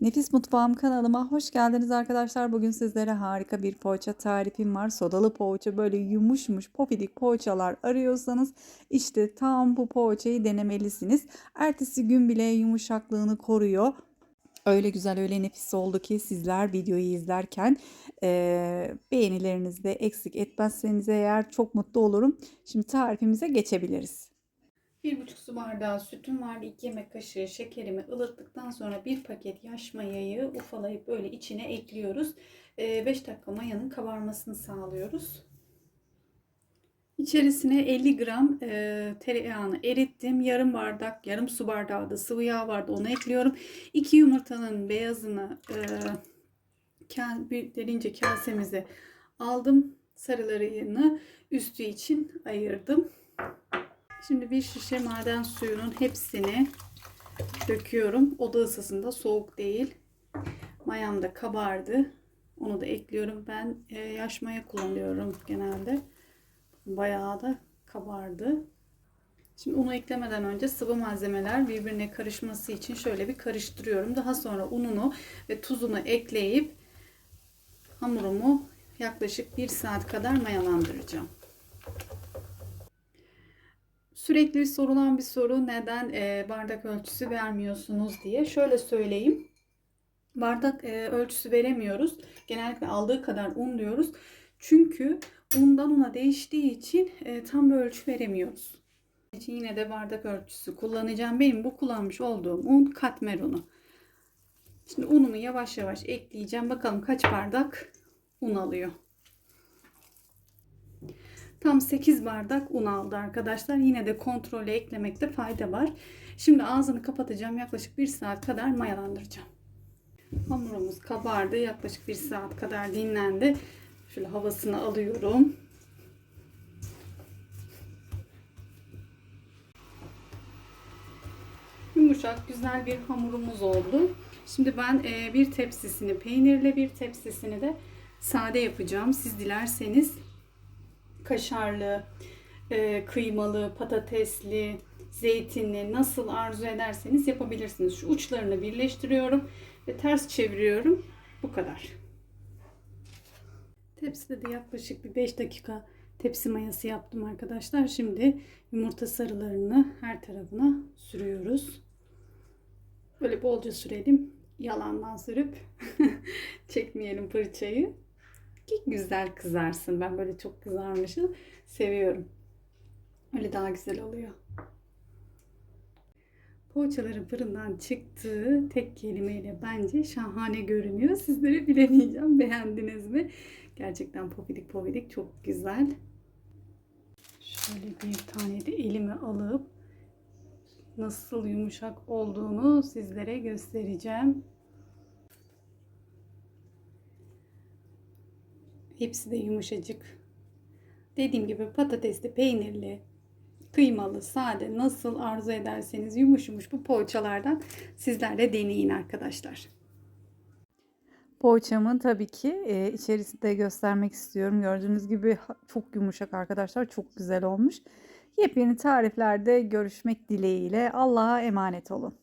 Nefis Mutfağım kanalıma hoş geldiniz arkadaşlar. Bugün sizlere harika bir poğaça tarifim var. Sodalı poğaça böyle yumuşmuş pofidik poğaçalar arıyorsanız işte tam bu poğaçayı denemelisiniz. Ertesi gün bile yumuşaklığını koruyor. Öyle güzel öyle nefis oldu ki sizler videoyu izlerken eee beğenilerinizi eksik etmezseniz eğer çok mutlu olurum. Şimdi tarifimize geçebiliriz. 1,5 su bardağı sütüm var. 2 yemek kaşığı şekerimi ılıttıktan sonra bir paket yaş mayayı ufalayıp böyle içine ekliyoruz. 5 dakika mayanın kabarmasını sağlıyoruz. İçerisine 50 gram e, tereyağını erittim. Yarım bardak, yarım su bardağı da sıvı yağ vardı. Onu ekliyorum. 2 yumurtanın beyazını e, derince kasemize aldım. Sarılarını üstü için ayırdım. Şimdi bir şişe maden suyunun hepsini döküyorum. Oda ısısında soğuk değil. Mayam da kabardı. Onu da ekliyorum. Ben e, yaş maya kullanıyorum genelde. Bayağı da kabardı. Şimdi unu eklemeden önce sıvı malzemeler birbirine karışması için şöyle bir karıştırıyorum. Daha sonra ununu ve tuzunu ekleyip hamurumu yaklaşık 1 saat kadar mayalandıracağım. Sürekli sorulan bir soru neden e, bardak ölçüsü vermiyorsunuz diye. Şöyle söyleyeyim. Bardak e, ölçüsü veremiyoruz. Genellikle aldığı kadar un diyoruz. Çünkü undan una değiştiği için e, tam bir ölçü veremiyoruz. için yine de bardak ölçüsü kullanacağım. Benim bu kullanmış olduğum un katmer unu. Şimdi unumu yavaş yavaş ekleyeceğim. Bakalım kaç bardak un alıyor. Tam 8 bardak un aldı arkadaşlar. Yine de kontrole eklemekte fayda var. Şimdi ağzını kapatacağım. Yaklaşık 1 saat kadar mayalandıracağım. Hamurumuz kabardı. Yaklaşık 1 saat kadar dinlendi. Şöyle havasını alıyorum. Yumuşak güzel bir hamurumuz oldu. Şimdi ben bir tepsisini peynirli bir tepsisini de sade yapacağım. Siz dilerseniz kaşarlı, e, kıymalı, patatesli, zeytinli nasıl arzu ederseniz yapabilirsiniz. Şu uçlarını birleştiriyorum ve ters çeviriyorum. Bu kadar. Tepside de yaklaşık bir 5 dakika tepsi mayası yaptım arkadaşlar. Şimdi yumurta sarılarını her tarafına sürüyoruz. Böyle bolca sürelim. Yalandan sürüp çekmeyelim fırçayı ki güzel kızarsın. Ben böyle çok kızarmışı seviyorum. Öyle daha güzel oluyor. Poğaçaların fırından çıktığı tek kelimeyle bence şahane görünüyor. Sizlere bilemeyeceğim. Beğendiniz mi? Gerçekten pofidik pofidik çok güzel. Şöyle bir tane de elime alıp nasıl yumuşak olduğunu sizlere göstereceğim. Hepsi de yumuşacık. Dediğim gibi patatesli, peynirli, kıymalı, sade nasıl arzu ederseniz yumuş yumuş bu poğaçalardan sizler de deneyin arkadaşlar. Poğaçamı tabii ki e, içerisinde göstermek istiyorum. Gördüğünüz gibi çok yumuşak arkadaşlar. Çok güzel olmuş. Yepyeni tariflerde görüşmek dileğiyle. Allah'a emanet olun.